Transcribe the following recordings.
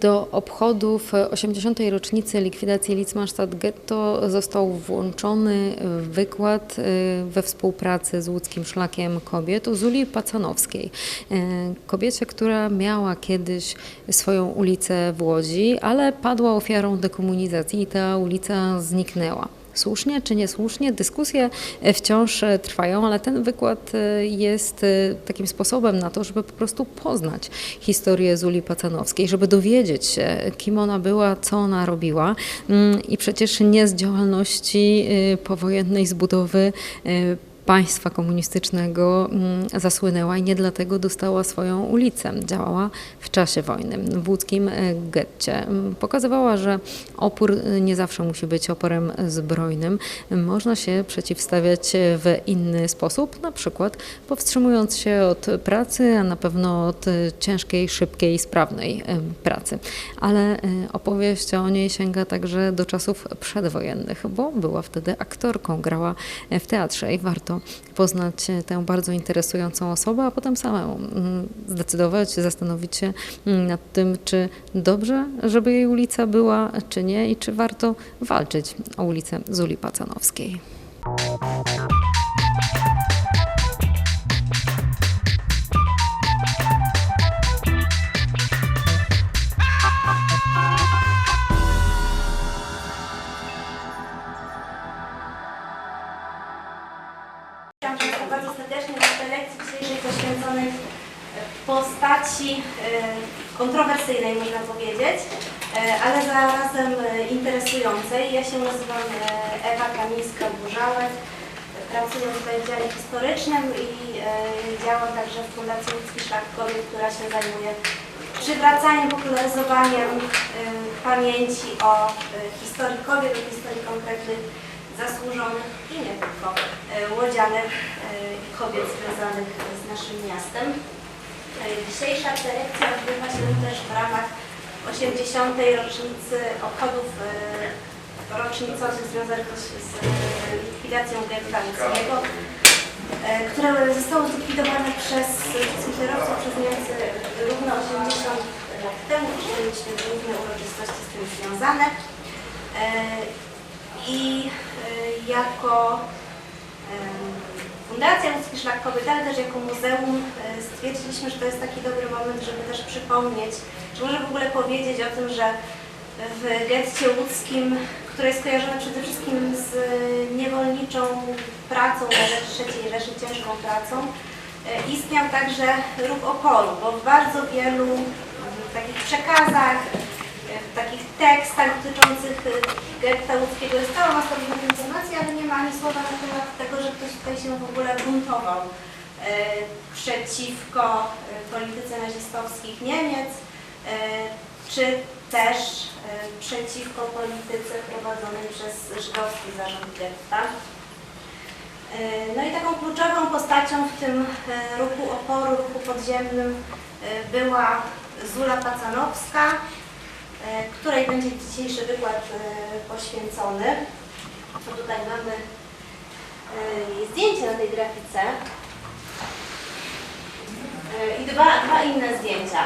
Do obchodów 80. rocznicy likwidacji Litzmannstadt Ghetto został włączony wykład y, we współpracy z łódzkim Szlakiem Kobiet u Zuli Pacanowskiej. Y, Kobiecie, która miała kiedyś swoją ulicę w Łodzi, ale padła ofiarą dekomunizacji i ta ulica zniknęła. Słusznie czy niesłusznie, dyskusje e, wciąż e, trwają, ale ten wykład e, jest takim sposobem na to, żeby po prostu poznać historię Zuli Pacanowskiej, żeby dowiedzieć się, kim ona była, co ona robiła Mm, i przecież nie z działalności powojennej, z budowy e, państwa komunistycznego mm, zasłynęła i nie dlatego dostała swoją ulicę. Działała w czasie wojny w łódzkim e, getcie. Mm, Pokazywała, że opór e, nie zawsze musi być oporem zbrojnym. Można się przeciwstawiać w inny sposób, na przykład powstrzymując się od pracy, a na pewno od ciężkiej, szybkiej, sprawnej e, pracy. Ale opowieść o niej sięga także do czasów przedwojennych, bo była wtedy aktorką, grała w teatrze i warto poznać tę bardzo interesującą osobę, a potem samemu mm, zdecydować, zastanowić się mm, nad tym, czy dobrze, żeby jej ulica była, czy nie i czy warto walczyć o ulicę Zuli Pacanowskiej. Ja się nazywam e, Ewa Kamińska-Burzałek. Pracuję w dziale historycznym i e, działam także w Fundacji Ludzki Szlak Kobiet, która się zajmuje przywracaniem, popularyzowaniem e, pamięci o historii kobiet, o historii konkretnych zasłużonych i nie tylko łodzianek e, i kobiet związanych z naszym miastem. Dzisiejsza prelekcja odbywa się też w ramach 80. rocznicy obchodów rocznicowych związanych z e, likwidacją getta łódzkiego, e, które zostało zlikwidowane przez hitlerowców przez Niemcy równo 80 lat temu. Dzisiaj mieliśmy główne uroczystości z tym związane. E, i jako Fundacja Łódzki Szlak Kobiet, ale też jako muzeum stwierdziliśmy, że to jest taki dobry moment, żeby też przypomnieć, czy może w ogóle powiedzieć o tym, że w getcie łódzkim, które jest kojarzone przede wszystkim z niewolniczą pracą na rzecz III Rzeszy, ciężką pracą, y, istniał także ruch oporu, bo w bardzo wielu y, takich przekazach, w takich tekstach dotyczących y, getta łódzkiego jest cała masa informacji, ale nie ma ani słowa na temat tego, że ktoś tutaj się w ogóle buntował przeciwko polityce nazistowskich Niemiec, czy też przeciwko polityce prowadzonej przez żydowski zarząd getta. Y, No i taką kluczową postacią w tym y, ruchu oporu, ruchu podziemnym była Zula Pacanowska, e, której będzie dzisiejszy wykład e, poświęcony. To tutaj mamy e, jej zdjęcie na tej grafice E, i dwa, dwa inne zdjęcia.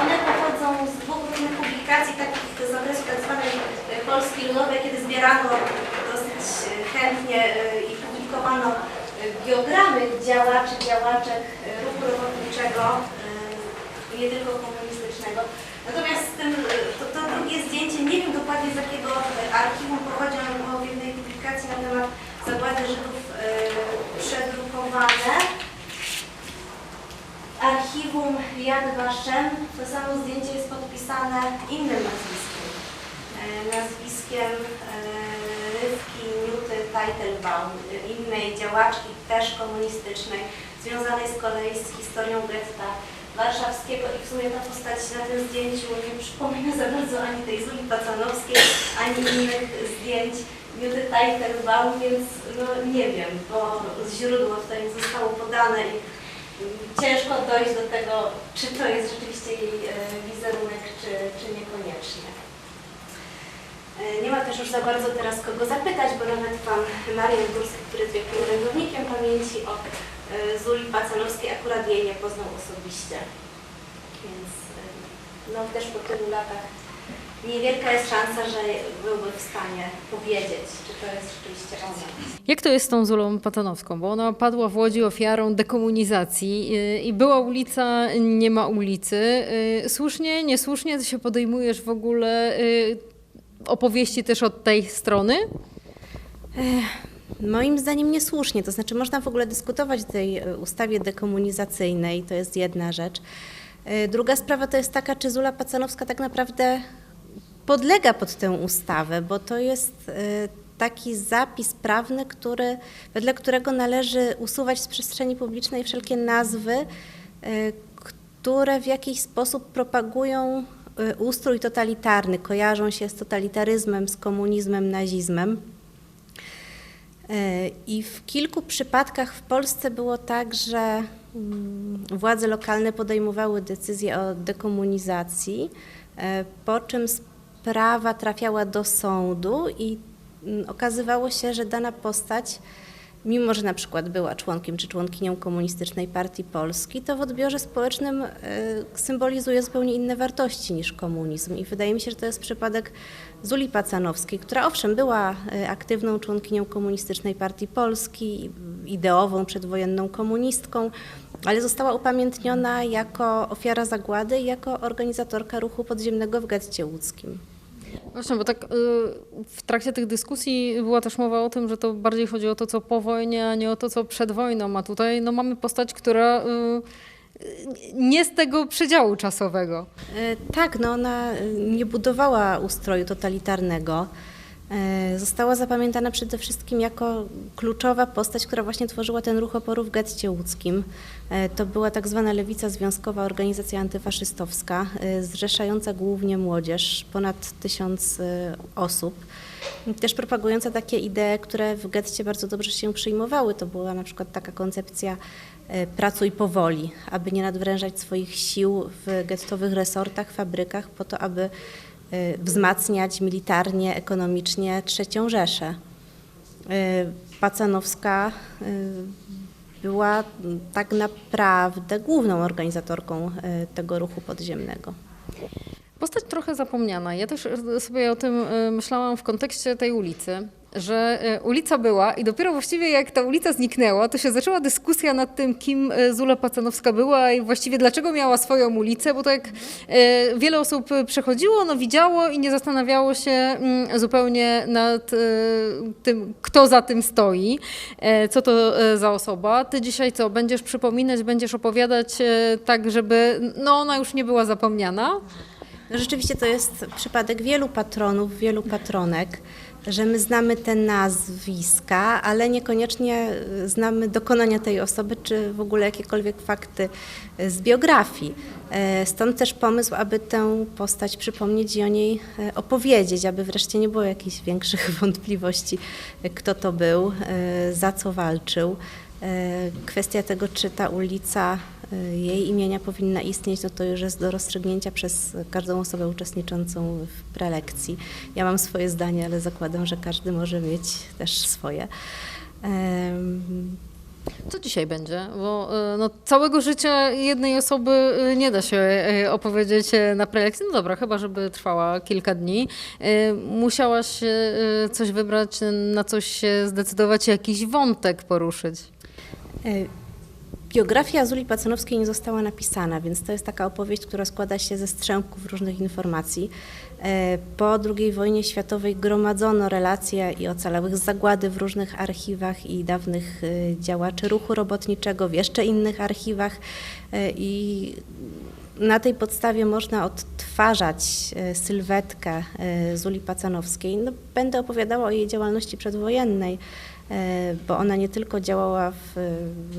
One pochodzą z dwóch różnych publikacji, takich z okresu tak zwanej e, Polski Ludowej, kiedy zbierano dosyć e, chętnie e, i publikowano biogramy działaczy, działaczek ruchu robotniczego, nie tylko komunistycznego. Natomiast to, to drugie zdjęcie, nie wiem dokładnie z jakiego archiwum pochodzi, ale było w jednej publikacji na temat zagłady Żydów przedrukowane. Archiwum Yad Vashem, to samo zdjęcie jest podpisane innym nazwiskiem. E, nazwiskiem e, Rywki Newty Teitelbaum, innej działaczki też komunistycznej, związanej z kolei z historią getta warszawskiego i w sumie ta postać na tym zdjęciu nie przypomina za bardzo ani tej Zuli Pacanowskiej, ani innych zdjęć Newty Teitelbaum, więc no nie wiem, bo źródło tutaj nie zostało podane i ciężko dojść do tego, czy to jest rzeczywiście jej e, wizerunek, czy, czy niekoniecznie. E, Nie ma też już za bardzo teraz kogo zapytać, bo nawet pan Marian Górski, który jest wielkim orędownikiem pamięci o e, Zuli Pacanowskiej, akurat jej nie poznał osobiście. Więc no też po tylu latach niewielka jest szansa, że byłby w stanie powiedzieć, czy to jest rzeczywiście ona. Jak to jest z tą Zulą Pacanowską? Bo ona padła w Łodzi ofiarą dekomunizacji yy, i była ulica, nie ma ulicy. Yy, Słusznie, niesłusznie ty się podejmujesz w ogóle yy, opowieści też od tej strony? Moim zdaniem niesłusznie, to znaczy można w ogóle dyskutować o tej ustawie dekomunizacyjnej, to jest jedna rzecz. Druga sprawa to jest taka, czy Zula Pacanowska tak naprawdę podlega pod tę ustawę, bo to jest e, taki zapis prawny, który, wedle którego należy usuwać z przestrzeni publicznej wszelkie nazwy, e, które w jakiś sposób propagują e, ustrój totalitarny, kojarzą się z totalitaryzmem, z komunizmem, nazizmem. I w kilku przypadkach w Polsce było tak, że mm, władze lokalne podejmowały decyzje o dekomunizacji, po czym sprawa trafiała do sądu i mm, okazywało się, że dana postać, mimo że na przykład była członkiem czy członkinią Komunistycznej Partii Polski, to w odbiorze społecznym e, symbolizuje zupełnie inne wartości niż komunizm. I wydaje mi się, że to jest przypadek Zuli Pacanowskiej, która owszem była e, aktywną członkinią Komunistycznej Partii Polski, ideową przedwojenną komunistką, ale została upamiętniona jako ofiara zagłady i jako organizatorka ruchu podziemnego w getcie łódzkim. Właśnie, bo tak y, w trakcie tych dyskusji była też mowa o tym, że to bardziej chodzi o to, co po wojnie, a nie o to, co przed wojną. A tutaj no, mamy postać, która y, y, nie z tego przedziału czasowego. E, Tak, no ona e, nie budowała ustroju totalitarnego. E, Została zapamiętana przede wszystkim jako kluczowa postać, która właśnie tworzyła ten ruch oporu w getcie łódzkim. E, To była tak zwana lewica związkowa, organizacja antyfaszystowska, e, zrzeszająca głównie młodzież, ponad tysiąc osób. Też propagująca takie idee, które w getcie bardzo dobrze się przyjmowały. To była na przykład taka koncepcja pracuj powoli, aby nie nadwrężać swoich sił w gettowych resortach, fabrykach, po to, aby wzmacniać militarnie, ekonomicznie trzecią Rzeszę. E, Pacanowska e, była tak naprawdę główną organizatorką tego ruchu podziemnego. Postać trochę zapomniana. Ja też y, sobie o tym y, myślałam w kontekście tej ulicy, że y, ulica była i dopiero właściwie jak ta ulica zniknęła, to się zaczęła dyskusja nad tym, kim y, Zula Pacanowska była i właściwie dlaczego miała swoją ulicę, bo y, wiele osób przechodziło, no widziało i nie zastanawiało się mm, zupełnie nad tym, kto za tym stoi, e, co to e, za osoba. Ty dzisiaj co, będziesz przypominać, będziesz opowiadać e, tak, żeby no ona już nie była zapomniana? No Rzeczywiście to jest przypadek wielu patronów, wielu patronek, że my znamy te nazwiska, ale niekoniecznie y, znamy dokonania tej osoby, czy w ogóle jakiekolwiek fakty y, z biografii. E, Stąd też pomysł, aby tę postać przypomnieć i o niej e, opowiedzieć, aby wreszcie nie było jakichś większych wątpliwości, e, kto to był, e, za co walczył. E, Kwestia tego, czy ta ulica e, jej imienia powinna istnieć, no to już jest do rozstrzygnięcia przez każdą osobę uczestniczącą w prelekcji. Ja mam swoje zdanie, ale zakładam, że każdy może mieć też swoje. Co dzisiaj będzie? Bo y, no, całego życia jednej osoby y, nie da się y, opowiedzieć y, na prelekcji. No dobra, chyba żeby trwała kilka dni. Y, Musiałaś y, coś wybrać, na coś się zdecydować, jakiś wątek poruszyć. Biografia Zuli Pacanowskiej nie została napisana, więc to jest taka opowieść, która składa się ze strzępków różnych informacji. E, Po II wojnie światowej gromadzono relacje i ocalałych z zagłady w różnych archiwach i dawnych e, działaczy ruchu robotniczego, w jeszcze innych archiwach E, i na tej podstawie można odtwarzać sylwetkę Zuli Pacanowskiej. No, będę opowiadała o jej działalności przedwojennej, bo ona nie tylko działała w,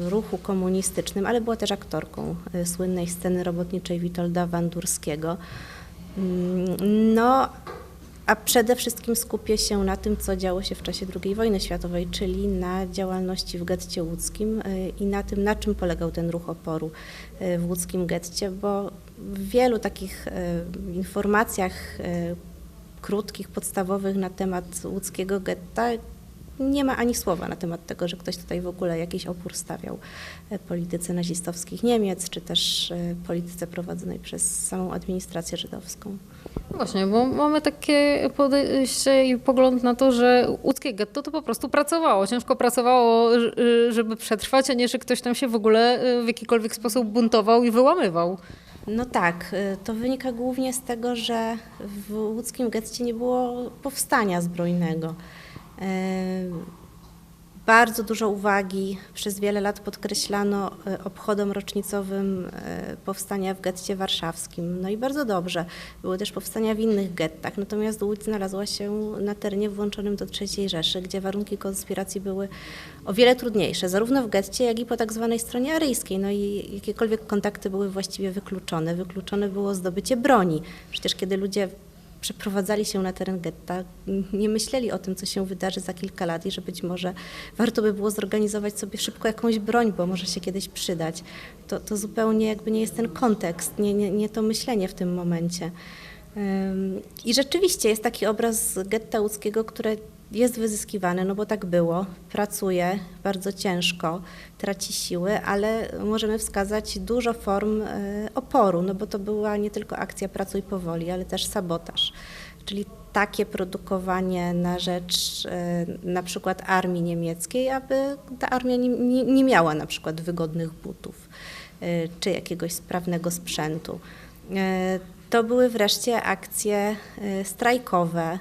ruchu komunistycznym, ale była też aktorką e, słynnej sceny robotniczej Witolda Wandurskiego. Mm, No, a przede wszystkim skupię się na tym, co działo się w czasie II wojny światowej, czyli na działalności w getcie łódzkim y, i na tym, na czym polegał ten ruch oporu w łódzkim getcie, bo w wielu takich informacjach krótkich, podstawowych na temat łódzkiego getta nie ma ani słowa na temat tego, że ktoś tutaj w ogóle jakiś opór stawiał e, polityce nazistowskich Niemiec, czy też e, polityce prowadzonej przez samą administrację żydowską. No Właśnie, bo mamy takie podejście i pogląd na to, że łódzkie getto to po prostu pracowało. Ciężko pracowało, ż- żeby przetrwać, a nie, że ktoś tam się w ogóle y, w jakikolwiek sposób buntował i wyłamywał. No tak, y, to wynika głównie z tego, że w łódzkim getcie nie było powstania zbrojnego. Y, Bardzo dużo uwagi przez wiele lat podkreślano y, obchodom rocznicowym y, powstania w getcie warszawskim. No i bardzo dobrze. Były też powstania w innych gettach, natomiast Łódź znalazła się na terenie włączonym do III Rzeszy, gdzie warunki konspiracji były o wiele trudniejsze, zarówno w getcie, jak i po tak zwanej stronie aryjskiej. No i jakiekolwiek kontakty były właściwie wykluczone. Wykluczone było zdobycie broni. Przecież kiedy ludzie przeprowadzali się na teren getta, nie myśleli o tym, co się wydarzy za kilka lat i że być może warto by było zorganizować sobie szybko jakąś broń, bo może się kiedyś przydać. To, to zupełnie jakby nie jest ten kontekst, nie, nie, nie to myślenie w tym momencie. I rzeczywiście jest taki obraz getta łódzkiego, które jest wyzyskiwane, no bo tak było, pracuje bardzo ciężko, traci siły, ale możemy wskazać dużo form e, oporu, no bo to była nie tylko akcja pracuj powoli, ale też sabotaż, czyli takie produkowanie na rzecz e, na przykład armii niemieckiej, aby ta armia nie, nie, miała na przykład wygodnych butów e, czy jakiegoś sprawnego sprzętu. To były wreszcie akcje strajkowe,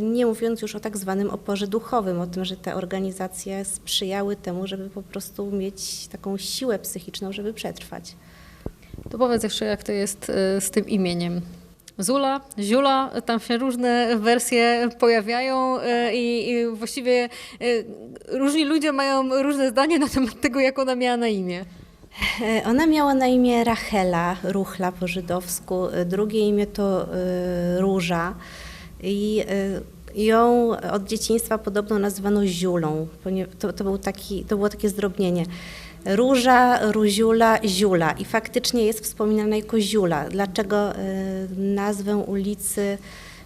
Nie mówiąc już o tak zwanym oporze duchowym, o tym, że te organizacje sprzyjały temu, żeby po prostu mieć taką siłę psychiczną, żeby przetrwać. To powiedz jeszcze, jak to jest y, z tym imieniem. Zula, Ziula, tam się różne wersje pojawiają y, i, i właściwie różni ludzie mają różne zdanie na temat tego, jak ona miała na imię. E, Ona miała na imię Rachela, Ruchla po żydowsku, E, drugie imię to e, Róża i e, ją od dzieciństwa podobno nazywano Ziulą. To, to, był taki, to było takie zdrobnienie. Róża, Ruziula, Ziula i faktycznie jest wspominana jako Ziula. Dlaczego e, nazwę ulicy,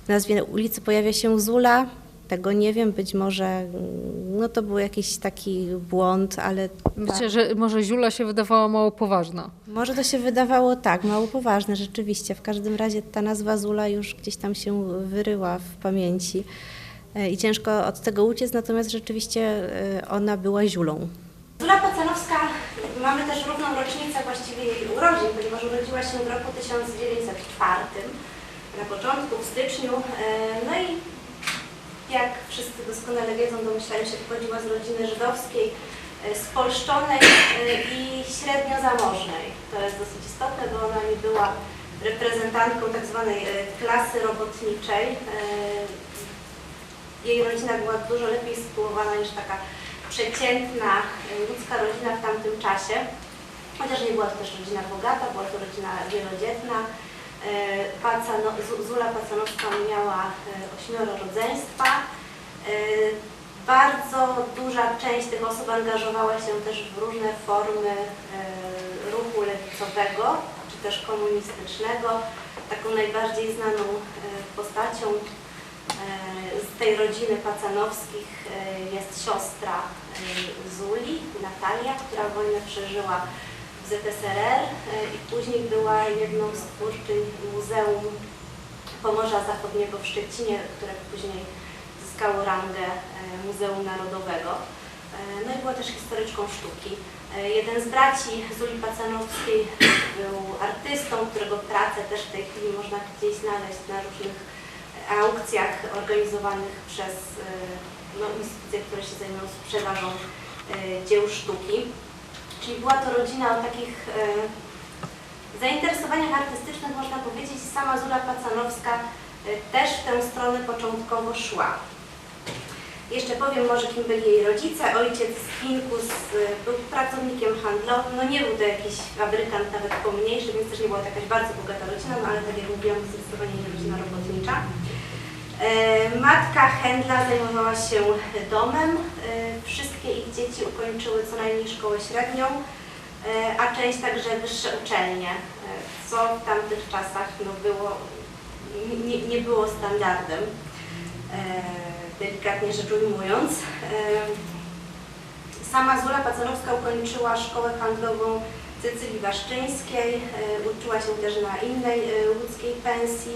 nazwie ulicy pojawia się Zula? Tego nie wiem, być może mm, no to był jakiś taki błąd, ale Myślę, że może Ziula się wydawała mało poważna. może to się wydawało tak, mało poważne rzeczywiście. W każdym razie ta nazwa Zula już gdzieś tam się wyryła w pamięci e, i ciężko od tego uciec, natomiast rzeczywiście e, ona była Ziulą. Zula Pacanowska, mamy też równą rocznicę właściwie jej urodzin, ponieważ urodziła się w roku 1904, na początku, w styczniu. E, No i jak wszyscy doskonale wiedzą, domyślają się, pochodziła z rodziny żydowskiej, e, spolszczonej e, i średnio zamożnej. To jest dosyć istotne, bo ona nie była reprezentantką tak zwanej e, klasy robotniczej. Jej rodzina była dużo lepiej sytuowana niż taka przeciętna ludzka rodzina w tamtym czasie. Chociaż nie była to też rodzina bogata, była to rodzina wielodzietna. E, Pacano, Zu- Zula Pacanowska miała e, ośmioro rodzeństwa. E, Bardzo duża część tych osób angażowała się też w różne formy ruchu lewicowego, czy też komunistycznego. Taką najbardziej znaną postacią z tej rodziny Pacanowskich jest siostra Zuli, Natalia, która wojnę przeżyła w ZSRR e, i później była jedną z twórczyń Muzeum Pomorza Zachodniego w Szczecinie, które później zyskało rangę e, Muzeum Narodowego. E, No i była też historyczką sztuki. Jeden z braci Zuli Pacanowskiej był artystą, którego pracę też w tej chwili można gdzieś znaleźć na różnych aukcjach organizowanych przez no, instytucje, które się zajmują sprzedażą dzieł sztuki. Czyli była to rodzina o takich e, zainteresowaniach artystycznych, można powiedzieć. Sama Zula Pacanowska e, też w tę stronę początkowo szła. Jeszcze powiem może, kim byli jej rodzice. Ojciec Finkus e, był pracownikiem handlowym, no nie był to jakiś fabrykant, nawet pomniejszy, więc też nie była to jakaś bardzo bogata rodzina, no ale tak jak mówiłam, zdecydowanie nie rodzina robotnicza. E, Matka Händla zajmowała się domem. E, Wszystkie ich dzieci ukończyły co najmniej szkołę średnią, e, a część także wyższe uczelnie, co w tamtych czasach no, było, nie, nie było standardem. Delikatnie rzecz ujmując. Sama Zula Pacanowska ukończyła szkołę handlową Cecylii Waszczyńskiej, uczyła się też na innej łódzkiej pensji.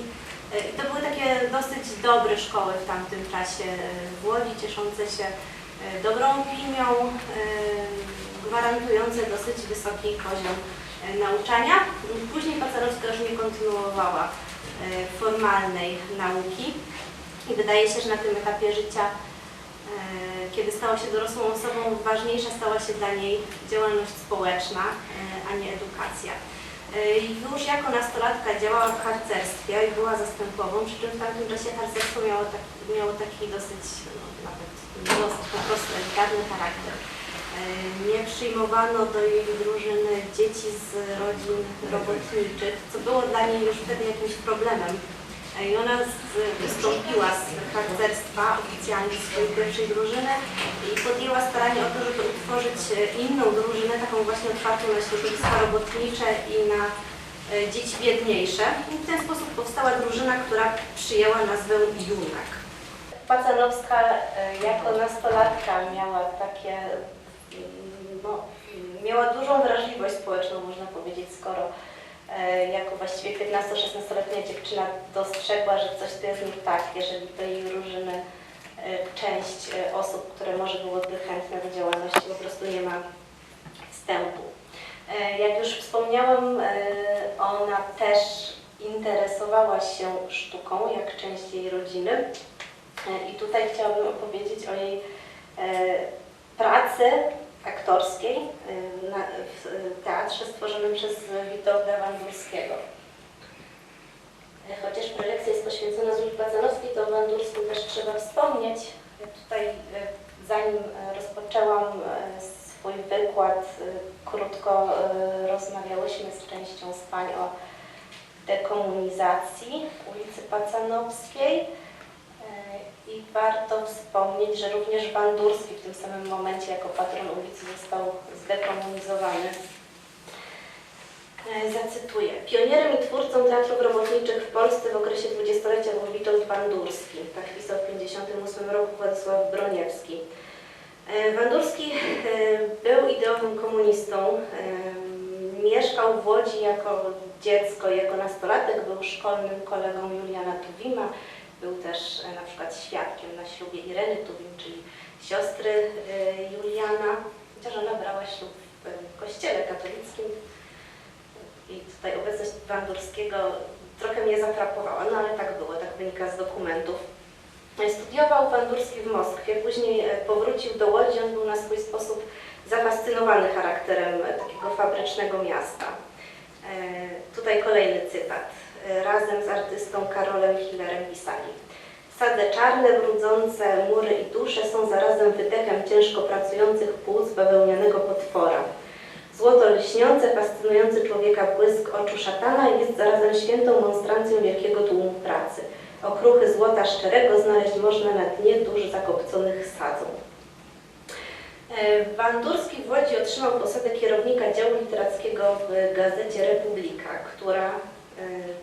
I To były takie dosyć dobre szkoły w tamtym czasie w Łodzi, cieszące się e, dobrą opinią, e, gwarantujące dosyć wysoki poziom nauczania. Później Pacanowska już nie kontynuowała formalnej nauki i wydaje się, że na tym etapie życia kiedy stała się dorosłą osobą, ważniejsza stała się dla niej działalność społeczna, a nie edukacja. E, Już jako nastolatka działała w harcerstwie i była zastępową, przy czym w tamtym czasie harcerstwo miało taki, miało taki dosyć, no, nawet dosyć po prostu elitarny charakter. E, Nie przyjmowano do jej drużyny dzieci z rodzin robotniczych, co było dla niej już wtedy jakimś problemem. I ona wystąpiła z harcerstwa oficjalnie swojej pierwszej drużyny i podjęła staranie o to, żeby utworzyć e, inną drużynę, taką właśnie otwartą na środowiska robotnicze i na e, dzieci biedniejsze. I w ten sposób powstała drużyna, która przyjęła nazwę Junak. Pacanowska e, jako nastolatka miała takie, mm, no, miała dużą wrażliwość społeczną, można powiedzieć, skoro jako właściwie 15-16-letnia dziewczyna dostrzegła, że coś tu jest nie tak, jeżeli do jej drużyny e, część e, osób, które może byłyby chętne do działalności, po prostu nie ma wstępu. E, Jak już wspomniałam, e, ona też interesowała się sztuką, jak część jej rodziny. E, I tutaj chciałabym opowiedzieć o jej e, pracy aktorskiej na, w e, teatrze stworzonym przez Witolda Wandurskiego. E, Chociaż prelekcja jest poświęcona Zuli Pacanowskiej, to o Wandurskim też trzeba wspomnieć. E, Tutaj, e, zanim rozpoczęłam swój wykład, krótko rozmawiałyśmy z częścią z pań o dekomunizacji ulicy Pacanowskiej. E, I warto wspomnieć, że również Wandurski w tym samym momencie jako patron ulicy został zdekomunizowany. E, Zacytuję. Pionierem i twórcą teatrów robotniczych w Polsce w okresie dwudziestolecia był Witold Wandurski. Tak pisał w 1958 roku Władysław Broniewski. E, Wandurski e, był ideowym komunistą. e, Mieszkał w Łodzi jako dziecko, jako nastolatek. Był szkolnym kolegą Juliana Tuwima. Był też e, na przykład świadkiem na ślubie Ireny Tuwim, czyli siostry e, Juliana. Chociaż ona brała ślub w kościele katolickim. I tutaj obecność Wandurskiego trochę mnie zatrapowała, no ale tak było, tak wynika z dokumentów. Studiował Wandurski w Moskwie, później e, powrócił do Łodzi, on był na swój sposób zafascynowany charakterem e, takiego fabrycznego miasta. E, Tutaj kolejny cytat. E, Razem z artystą Karolem Hillerem pisali. Sade czarne, brudzące mury i dusze są zarazem wydechem ciężko pracujących płuc bawełnianego potwora. Złoto lśniące, fascynujący człowieka błysk oczu szatana jest zarazem świętą monstrancją wielkiego tłumu pracy. Okruchy złota szczerego znaleźć można na dnie dusz zakopconych sadzą. E, Wandurski w Łodzi otrzymał posadę kierownika działu literackiego w gazecie Republika, która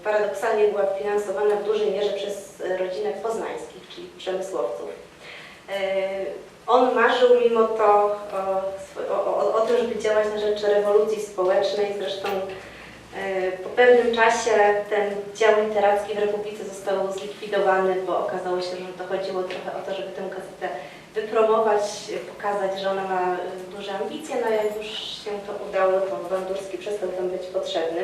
paradoksalnie była finansowana w dużej mierze przez rodzinę Poznańskich, czyli przemysłowców. E, On marzył mimo to o, o, o, tym, żeby działać na rzecz rewolucji społecznej. Zresztą e, po pewnym czasie ten dział literacki w Republice został zlikwidowany, bo okazało się, że to chodziło trochę o to, żeby tę gazetę wypromować, pokazać, że ona ma duże ambicje, no jak już się to udało, to Wandurski przestał tam być potrzebny.